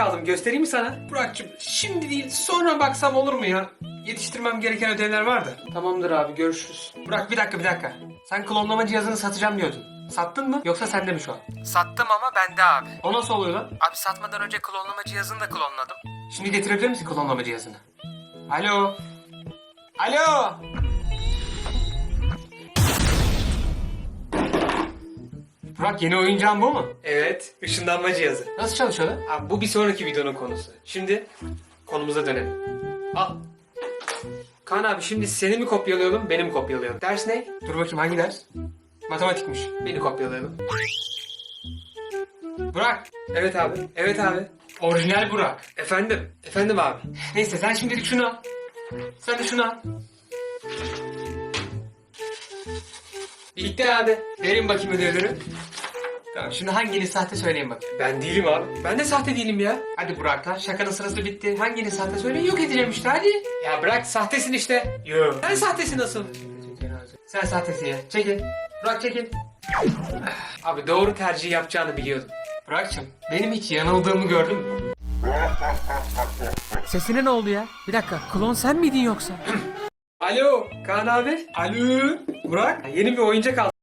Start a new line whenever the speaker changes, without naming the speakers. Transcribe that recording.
oyuncak aldım. Göstereyim mi sana? Burak'cığım şimdi değil sonra baksam olur mu ya? Yetiştirmem gereken ödevler vardı. Tamamdır abi görüşürüz. Burak bir dakika bir dakika. Sen klonlama cihazını satacağım diyordun. Sattın mı yoksa sende mi şu an?
Sattım ama bende abi.
O nasıl oluyor lan?
Abi satmadan önce klonlama cihazını da klonladım.
Şimdi getirebilir misin klonlama cihazını? Alo. Alo. Burak yeni oyuncağın bu mu? Evet, ışınlanma cihazı. Nasıl çalışıyor lan? Abi, bu bir sonraki videonun konusu. Şimdi konumuza dönelim. Al. Kaan abi şimdi seni mi kopyalayalım, beni mi kopyalayalım? Ders ne? Dur bakayım hangi ders? Matematikmiş. Beni kopyalayalım. Burak. Evet abi. Evet abi. Orijinal Burak. Efendim. Efendim abi. Neyse sen şimdilik şunu al. Sen de şunu al. Bitti abi. Verin bakayım ödevleri. Tamam şimdi hanginiz sahte söyleyin bakayım. Ben değilim abi. Ben de sahte değilim ya. Hadi Burak lan şakanın sırası bitti. Hanginiz sahte söyleyin yok edeceğim işte hadi. Ya bırak sahtesin işte. Yok. Sen sahtesin nasıl? Sen sahtesin ya. Çekil. Burak çekil. Abi doğru tercih yapacağını biliyordum. Burak'cığım benim hiç yanıldığımı gördün mü?
Sesine ne oldu ya? Bir dakika klon sen miydin yoksa?
Alo Kaan abi. Alo. Burak yeni bir oyuncak aldım.